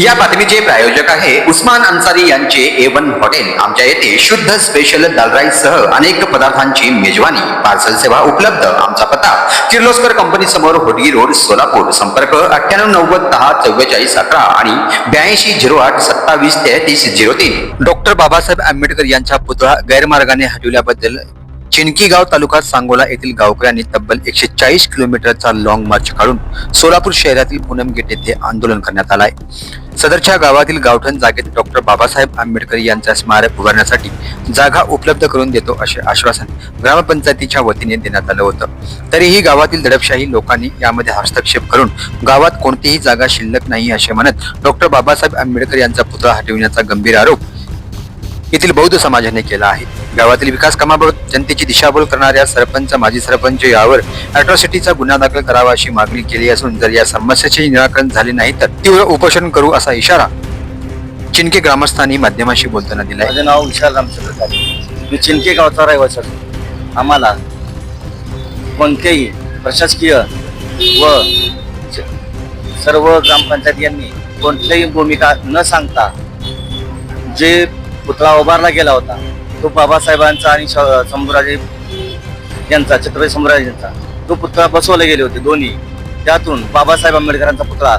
या बातमीचे प्रायोजक आहे उस्मान अन्सारी यांचे ए वन हॉटेल आमच्या येथे शुद्ध स्पेशल दाल राईस सह अनेक पदार्थांची मेजवानी पार्सल सेवा उपलब्ध आमचा पत्ता किर्लोस्कर कंपनी समोर होडगी रोड सोलापूर. संपर्क अठ्ठ्याण्णव नव्वद दहा चव्वेचाळीस अकरा आणि ब्याऐंशी झिरो आठ सत्तावीस तेहतीस झिरो तीन. डॉक्टर बाबासाहेब आंबेडकर यांचा पुतळा गैरमार्गाने हटविल्याबद्दल चिनकीगाव तालुका सांगोला येथील गावकऱ्यांनी तब्बल एकशे चाळीस किलोमीटरचा लॉंग मार्च काढून सोलापूर शहरातील पूनम गेट येथे आंदोलन करण्यात आलाय. सदरच्या गावातील गावठण जागेत डॉक्टर बाबासाहेब आंबेडकर यांचा स्मारक उभारण्यासाठी जागा उपलब्ध करून देतो असे आश्वासन ग्रामपंचायतीच्या वतीने देण्यात आलं होतं. तरीही गावातील दडपशाही लोकांनी यामध्ये हस्तक्षेप करून गावात कोणतीही जागा शिल्लक नाही असे म्हणत डॉक्टर बाबासाहेब आंबेडकर यांचा पुतळा हटविण्याचा गंभीर आरोप येथील बौद्ध समाजाने केला आहे. गावातील विकास कामाबाबत जनतेची दिशाभूल करणाऱ्या सरपंच माजी सरपंच यावर अॅट्रॉसिटीचा गुन्हा दाखल करावा अशी मागणी केली असून जर या समस्येचे निराकरण झाले नाही तर तीव्र उपोषण करू असा इशारा चिनके ग्रामस्थांनी माध्यमाशी बोलताना दिला माझं नाव विशाल रामचंद्र मी चिंके गावचा रहिवासी आहे. आम्हाला कोणतेही प्रशासकीय व सर्व ग्रामपंचायत यांनी कोणतीही भूमिका न सांगता जे पुतळा उभारला गेला होता तो बाबासाहेबांचा आणि शंभूराजे यांचा छत्रपती शंभूराजे यांचा. तो पुतळा बसवले गेले होते दोन्ही. त्यातून बाबासाहेब आंबेडकरांचा पुतळा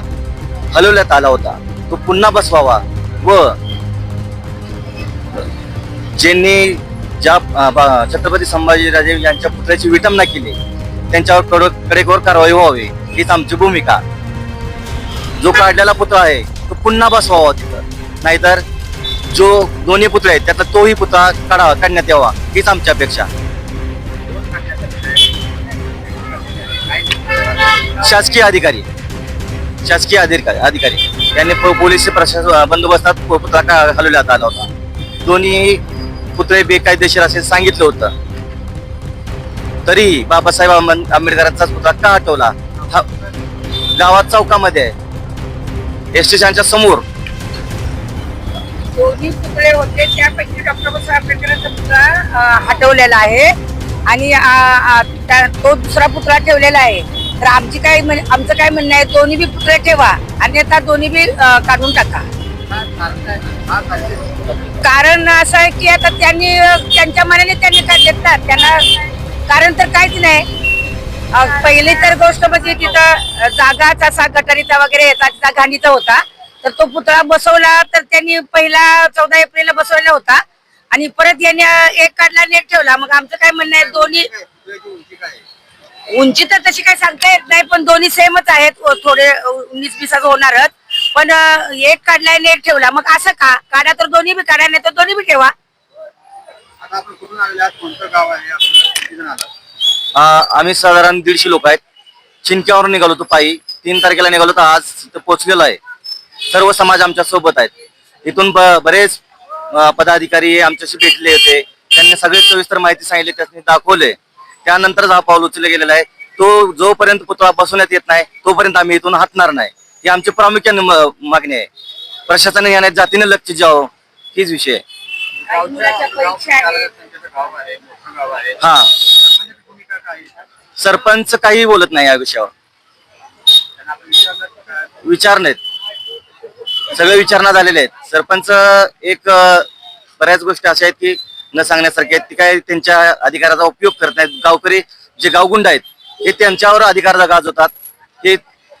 हलवण्यात आला होता. तो पुन्हा बसवावा व ज्यांनी ज्या छत्रपती संभाजीराजे यांच्या पुतळ्याची विटंबना केली त्यांच्यावर कडक कडेकोर कारवाई व्हावी हीच आमची भूमिका. जो काढलेला पुतळा आहे तो पुन्हा बसवावा तिथं. नाहीतर जो दोन्ही पुतळे आहेत त्यातला तोही पुतळा काढावा काढण्यात यावा हीच आमची अपेक्षा. शासकीय अधिकारी शासकीय अधिकारी अधिकारी. यांनी पोलीस प्रशासन बंदोबस्तात पुतळा हलवण्यात आला होता. दोन्ही पुतळे बेकायदेशीर असे सांगितलं होतं. तरी बाबासाहेब आंबे- आंबेडकरांचाच पुतळा का हटवला हा गावात चौकामध्ये एस स्टेशनच्या समोर दोन्ही पुतळे होते त्यापैकी डॉक्टर बाबासाहेब आंबेडकरांचा पुतळा हटवलेला आहे. आणि त्या- तो दुसरा पुतळा ठेवलेला आहे. तर आमची काय आमचं काय म्हणणं आहे दोन्ही बी पुतळे ठेवा. आणि आता दोन्ही बी काढून टाका. कारण असं आहे की आता त्यांनी त्यांच्या मनाने त्यांनी काढलेत ना त्यांना कारण तर काहीच नाही. पहिली तर गोष्ट म्हणजे तिथं अं, जागाच असा गटारीचा वगैरे याचा तिचा घाणीचा होता. तर तो पुतळा बसवला तर त्यांनी पहिला चौदा एप्रिलला बसवला होता. आणि परत यांनी एक काढला नेट ठेवला. मग आमचं काय म्हणणं आहे दोन्ही उंची तर तशी काही सांगता येत नाही पण दोन्ही सेमच आहेत. थोडे उन्नीस बीसाच होणारच. पण एक काढलाय नेट ठेवला. मग असं का? काढा तर दोन्ही बी काढा नाही तर दोन्ही बी ठेवा. आम्ही साधारण दीडशे लोक आहेत. चिंक्यावर निघालो होतो पायी. तीन तारखेला निघालो तर आज इथं पोहोचलेलो आहे. सर्व समाज आमच्यासोबत आहेत. इथून बरेच पदाधिकारी आमच्याशी भेटले होते. त्यांनी सगळे सविस्तर माहिती सांगितली त्यांनी दाखवले. त्यानंतर हा पाऊल उचलले गेलेला आहे. तो जोपर्यंत पुतळा बसवण्यात येत नाही तोपर्यंत आम्ही इथून हटणार नाही. ही आमची प्रामुख्याने मागणी आहे. प्रशासनाने याने जातीने लक्ष द्यावं. हीच विषय हा. सरपंच काही बोलत नाही या विषयावर. विचार नाहीत. सगळे विचारण्यात आलेले आहेत. सरपंच एक बऱ्याच गोष्टी अशा आहेत की न सांगण्यासारख्या आहेत. ती काय त्यांच्या अधिकाराचा उपयोग करत नाहीत. गावकरी जे गावगुंड आहेत हे त्यांच्यावर अधिकार गाजवतात हे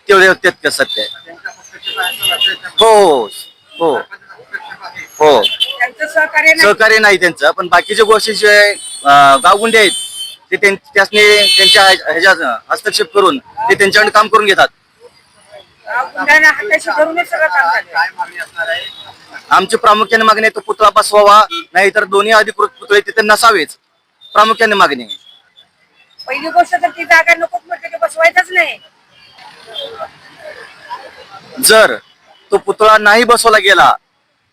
तेवढे तितकं सत्य आहे? हो हो हो हो. सहकार्य नाही. त्यांचं पण बाकीच्या गोष्टी जे गावगुंडे आहेत ते त्यां- त्यासनी त्यांच्या ह्याच्या हस्तक्षेप करून ते त्यांच्याकडे काम करून घेतात. गुंडांना हाताशी धरूनच सगळं काम झालं. आमची प्रामुख्याने मागणी आहे तो पुतळा बसवावा नाहीतर दोन्ही अधिकृत पुतळे तिथे नसावेच. प्रामुख्याने मागणी आहे. पहिली गोष्ट तर ती जागा नकोच म्हटलं की बसवायचंच नाही. जर तो पुतळा नाही बसवला गेला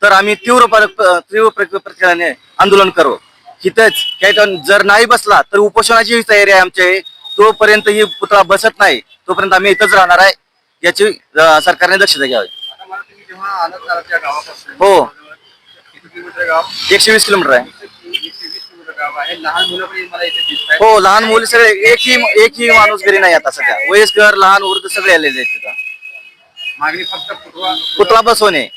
तर आम्ही तीव्र पर- तीव्र प्र- प्रतिक्रियाने आंदोलन करू. इथंच काही ठिकाणी जर नाही बसला तर उपोषणाची तयारी आहे आमची. तोपर्यंत ही पुतळा बसत नाही. तोपर्यंत आम्ही इथंच राहणार आहे. याची अं, सरकारने दक्षता घ्यावी. हो. एकशे वीस किलोमीटर आहे. हो लहान मुले सगळे एकही एकही माणूस घरी नाही आता सध्या. वयस्कर लहान वृद्ध सगळे आलेले आहेत तिथं. मागणी फक्त पुतळा पुतळा बसवणे.